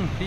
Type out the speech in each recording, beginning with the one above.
ఎందుకు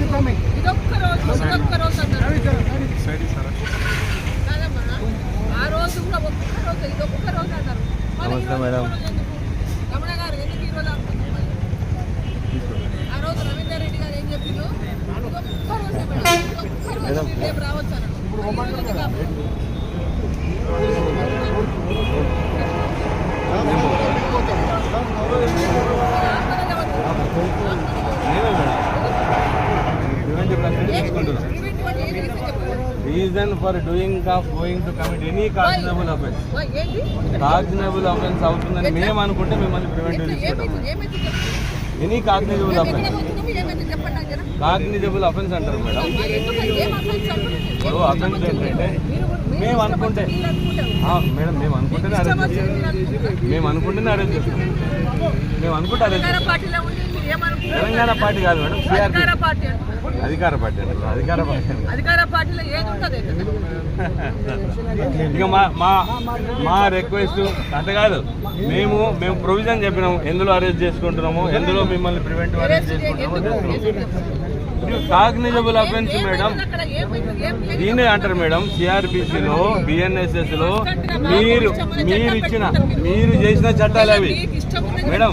ఇదొక్క రోజు ఇదొక్క రోజు ఆ రోజు కూడా ఒక్క రోజు ఇదొక్క రోజు అన్నారు రమణ గారు ఎందుకు ఈ రోజు ఆ రోజు రవీందర్ రెడ్డి గారు ఏం చెప్పిండు రోజే మేడం రోజు రేపు రావచ్చు అన్నాడు మళ్ళీ ఈ రోజు ఎందుకు ఆపారు? ఆపలేదు ఎవరు? తీసుకుంటున్నాం ప్రివెంట్ వాళ్ళు ఏం చేసి చెప్పారు? Reason for doing of going to commit any cognizable offence cognizable offence అవుతుందని మేము అనుకుంటే మిమ్మల్ని ప్రివెంట్ ఎట్లా? తీసుకుంటాం any cognizable offence. Cognizable offence అంటారు మేడం? ఇప్పుడు offense ఏంటంటే మేము అనుకుంటే మేడం మేము అనుకుంటేనే అనుకుంటారు. మేము అనుకుంటేనే అరెస్ట్ చేస్తాం. మేము అనుకుంటే అరెస్ట్ తెలంగాణ పార్టీ కాదు మేడం అధికార పార్టీ. అధికార పార్టీ అధికార పార్టీ అధికార పార్టీలో ఏది ఉంటుంది ఇక మా మా మా రిక్వెస్ట్ అంత కాదు. మేము మేము ప్రొవిజన్ చెప్పినాము ఎందులో అరెస్ట్ చేసుకుంటున్నాము ఎందులో మిమ్మల్ని ప్రివెంటివ్ అరెస్ట్ చేసుకుంటున్నామో కాగ్నిజబుల్ అఫెన్స్ మేడం. దీన్నే అంటారు మేడం సిఆర్పిసిలో బిఎన్ఎస్ఎస్లో మీరు మీరు ఇచ్చిన మీరు. చేసిన చట్టాలు అవి. మేడం.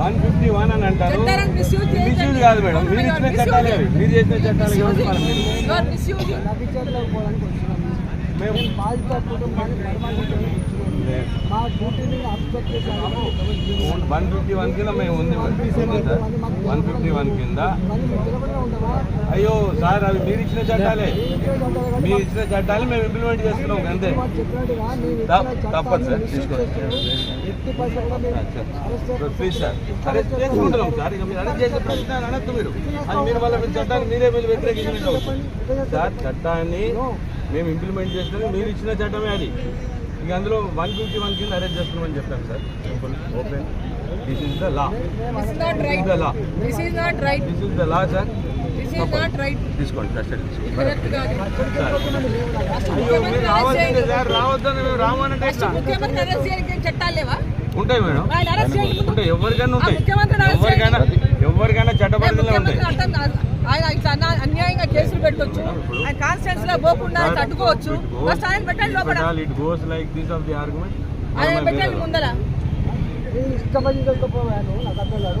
వన్ ఫిఫ్టీ వన్ అని అంటారు. మిస్యూజ్ కాదు మేడం. మీరు ఇచ్చిన చట్టాలు మీరు చేసిన చట్టాలు. మేము బాధిత కుటుంబాన్ని వన్ ఫిఫ్టీ వన్ కింద మేము ఉంది సార్ వన్ ఫిఫ్టీ వన్ కింద మళ్ళీ అయ్యో సార్ అవి మీరు ఇచ్చిన చట్టాలే. మీరు ఇచ్చిన చట్టాలు మేము ఇంప్లిమెంట్ చేస్తున్నాం అంతే. తప్పదు సార్ తీసుకోండి. ప్లీజ్ సార్ అరెస్ట్ చేసుకుంటున్నాం సార్. ఇక మీరు అరెస్ట్ చేసే ప్రశ్న అనొద్దు మీరు. అది మీరు వల్ల మీరు చట్టాన్ని మీరే మీరు వ్యతిరేకించినట్టు. సార్ చట్టాన్ని మేము ఇంప్లిమెంట్ చేస్తున్నాం. మీరు ఇచ్చిన చట్టమే అది. ఇక అందులో వన్ ఫిఫ్టీ వన్ కింద అరెస్ట్ చేస్తున్నామని చెప్పాను sir. Simple open this is the law the law. This is the law sir. తీసుకోండి రావద్దండి సార్ రావద్దని మేము లేవా? ఉంటాయి మేడం. ఉంటాయి ఎవరికైనా ఉంటాయి. ఎవరికైనా ఎవరికైనా చట్టపరిధిలో ఉంటాయి ముఖ్యమంత్రి అర్థం కాదు ఆయన ఇట్లా అన్నా- అన్యాయంగా కేసులు పెట్టొచ్చు. ఆయన కాన్స్టిట్యూన్స్లో పోకుండా అడ్డుకోవచ్చు ఫస్ట్ ఆయన పెట్టండి లోపల. It goes like this of the argument ఆయన పెట్టండి ముందర. నీ ఇష్టపడి చేసుకోపోయాను నాకు అర్థం కాదు.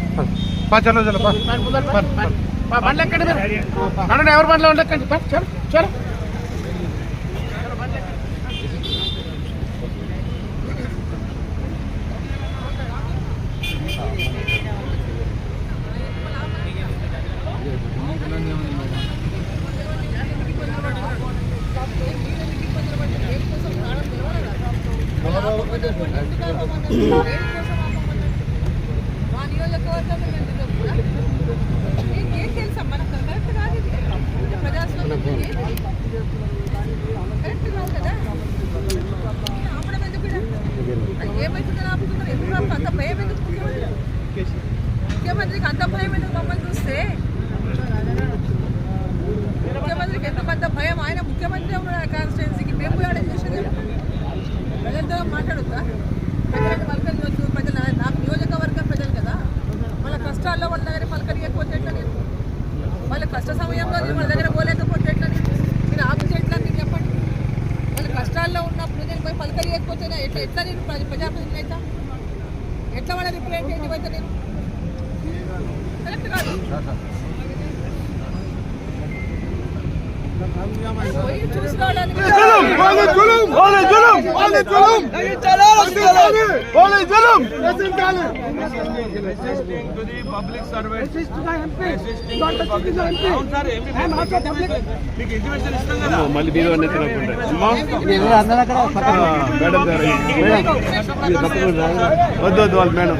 చేస్తావు? చలో చలో బండ్లు ఎక్కండి మీరు. ఎవరి బండ్లో ఉండకండి చలో చలో. మా నియోజకవర్గంలో ఎందుకు కూడా? ఏం- ఏం తెలుసా మనకు కరెక్ట్ కాదు ఇది. ప్రజాస్వామ్యం ఇది. కరెక్ట్ కాదు కదా ఆపడం ఎందుకు ఈడ? ఏమైతుందని ఆపుతున్నారు ఎందుకు ఆపు- అంత భయం ఎందుకు ముఖ్యమంత్రి ముఖ్యమంత్రికి అంత భయం ఎందుకు మమ్మల్ని చూస్తే? ముఖ్యమంత్రికి ఎంత పెద్ద భయం? ఆయన ముఖ్యమంత్రి ఉన్నాడు కాన్స్టిట్యున్సీకి మేము కూడా చేసేది? ప్రజలతో మాట్లాడుతా ప్రజలను పలకరించవచ్చు ప్రజలు నా- నాకు నియోజకవర్గం ప్రజలు కదా. వాళ్ళ కష్టాల్లో వాళ్ళ దగ్గర పలకరియకపోతే ఎట్లా నేను వాళ్ళ కష్ట సమయంలో నేను వాళ్ళ దగ్గర పోలేకపోతే ఎట్లా నేను మీరు ఆపు ఎట్లా మీరు చెప్పండి? వాళ్ళ కష్టాల్లో ఉన్నప్పుడు నేను పోయి పలకరియకపోతే నా- ఎట్లా ఎట్లా నేను ప్రజ- ప్రజాప్రతినిధి అవుతా? ఎట్లా వాళ్ళ రిప్రజెంటేటివ్ అయితే మళ్ళీ మీరు అన్నీ తినకుండా అమ్మా మేడం గారు వద్దు వద్దు వాళ్ళు మేడం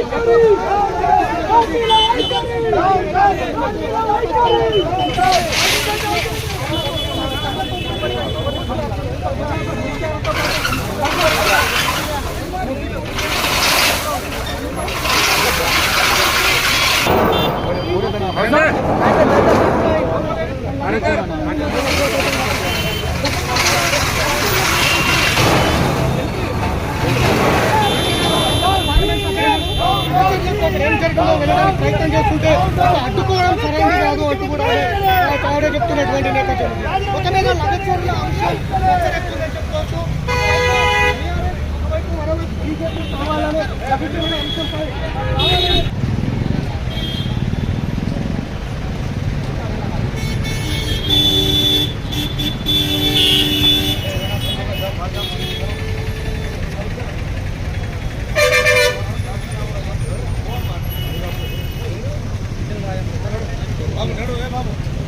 ఏం કોઓર્ડિનેટર છો તો તમે એના લાગે છો એટલે આવશે અત્યારે તમે શકો છો બાબુ નડો એ બાબુ